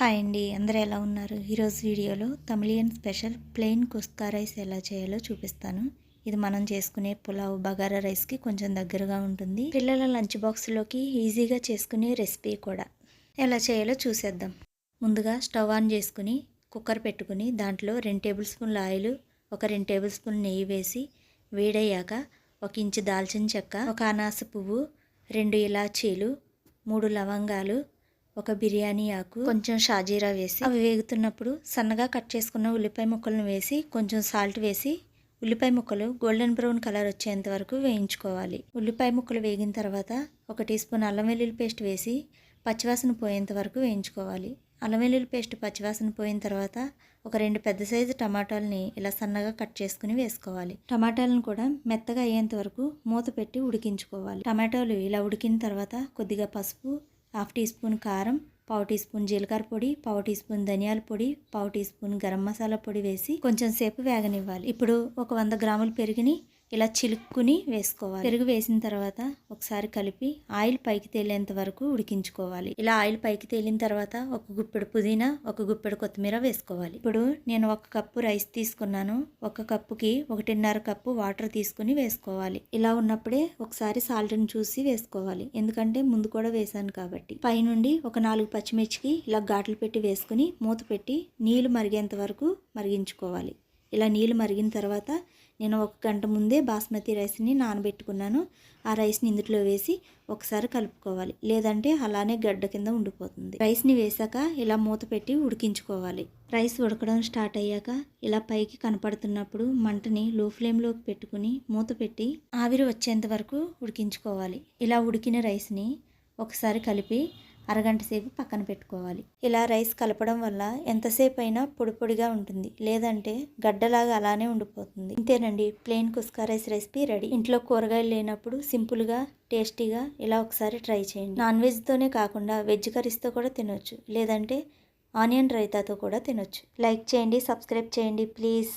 Hi అండి అందరూ ఎలా ఉన్నారు? ఈరోజు వీడియోలో Tamilian special plain kuska rice ఎలా చేయాలో చూపిస్తాను. ఇది మనం చేసుకునే పులావ్ బగారా రైస్కి కొంచెం దగ్గరగా ఉంటుంది. పిల్లల లంచ్ బాక్స్లోకి ఈజీగా చేసుకునే రెసిపీ కూడా. ఎలా చేయాలో చూసేద్దాం. ముందుగా స్టవ్ ఆన్ చేసుకుని కుక్కర్ పెట్టుకుని దాంట్లో రెండు టేబుల్ స్పూన్ల ఆయిల్ ఒక రెండు టేబుల్ స్పూన్ నెయ్యి వేసి వేడయ్యాక ఒక ఇంచు దాల్చిన చెక్క ఒక అనాస పువ్వు రెండు ఇలాచీలు మూడు లవంగాలు ఒక బిర్యానీ ఆకు కొంచెం షాజీరా వేసి అవి వేగుతున్నప్పుడు సన్నగా కట్ చేసుకున్న ఉల్లిపాయ ముక్కలను వేసి కొంచెం సాల్ట్ వేసి ఉల్లిపాయ ముక్కలు గోల్డెన్ బ్రౌన్ కలర్ వచ్చేంత వరకు వేయించుకోవాలి. ఉల్లిపాయ ముక్కలు వేగిన తర్వాత ఒక టీ స్పూన్ అల్లం వెల్లుల్లి పేస్ట్ వేసి పచ్చివాసన పోయేంత వరకు వేయించుకోవాలి. అల్లం వెల్లుల్లి పేస్ట్ పచ్చివాసన పోయిన తర్వాత ఒక రెండు పెద్ద సైజు టమాటాలని ఇలా సన్నగా కట్ చేసుకుని వేసుకోవాలి. టమాటాలను కూడా మెత్తగా అయ్యేంత వరకు మూత పెట్టి ఉడికించుకోవాలి. టమాటాలు ఇలా ఉడికిన తర్వాత కొద్దిగా పసుపు హాఫ్ టీ స్పూన్ కారం పావు టీ స్పూన్ జీలకర్ర పొడి పావు టీ స్పూన్ ధనియాల పొడి పావు టీ స్పూన్ గరం మసాలా పొడి వేసి కొంచెం సేపు వేగనివ్వాలి. ఇప్పుడు ఒక వంద గ్రాములు పెరిగిని ఇలా చిలుక్కుని వేసుకోవాలి. పెరుగు వేసిన తర్వాత ఒకసారి కలిపి ఆయిల్ పైకి తేలేంత వరకు ఉడికించుకోవాలి. ఇలా ఆయిల్ పైకి తేలిన తర్వాత ఒక గుప్పెడు పుదీనా ఒక గుప్పెడు కొత్తిమీర వేసుకోవాలి. ఇప్పుడు నేను ఒక కప్పు రైస్ తీసుకున్నాను. ఒక కప్పుకి ఒకటిన్నర కప్పు వాటర్ తీసుకుని వేసుకోవాలి. ఇలా ఉన్నప్పుడే ఒకసారి సాల్ట్ని చూసి వేసుకోవాలి. ఎందుకంటే ముందు కూడా వేసాను కాబట్టి. పైనుండి ఒక నాలుగు పచ్చిమిర్చికి ఇలా ఘాట్లు పెట్టి వేసుకుని మూత పెట్టి నీళ్ళు మరిగేంత వరకు మరిగించుకోవాలి. ఇలా నీళ్ళు మరిగిన తర్వాత నేను ఒక గంట ముందే బాస్మతి రైస్ని నానబెట్టుకున్నాను. ఆ రైస్ని ఇందులో వేసి ఒకసారి కలుపుకోవాలి. లేదంటే అలానే గడ్డ కింద ఉండిపోతుంది. రైస్ని వేసాక ఇలా మూత పెట్టి ఉడికించుకోవాలి. రైస్ ఉడకడం స్టార్ట్ అయ్యాక ఇలా పైకి కనపడుతున్నప్పుడు మంటని లో ఫ్లేమ్లోకి పెట్టుకుని మూత పెట్టి ఆవిరి వచ్చేంత వరకు ఉడికించుకోవాలి. ఇలా ఉడికిన రైస్ని ఒకసారి కలిపి అరగంట సేపు పక్కన పెట్టుకోవాలి. ఇలా రైస్ కలపడం వల్ల ఎంతసేపు అయినా పొడి పొడిగా ఉంటుంది. లేదంటే గడ్డలాగా అలానే ఉండిపోతుంది. ఇంతేనండి plain kuska rice recipe ready. ఇంట్లో కూరగాయలు లేనప్పుడు సింపుల్గా టేస్టీగా ఇలా ఒకసారి ట్రై చేయండి. నాన్ వెజ్తోనే కాకుండా వెజ్ కర్రీస్తో కూడా తినొచ్చు. లేదంటే ఆనియన్ రైతాతో కూడా తినొచ్చు. లైక్ చేయండి సబ్స్క్రైబ్ చేయండి ప్లీజ్.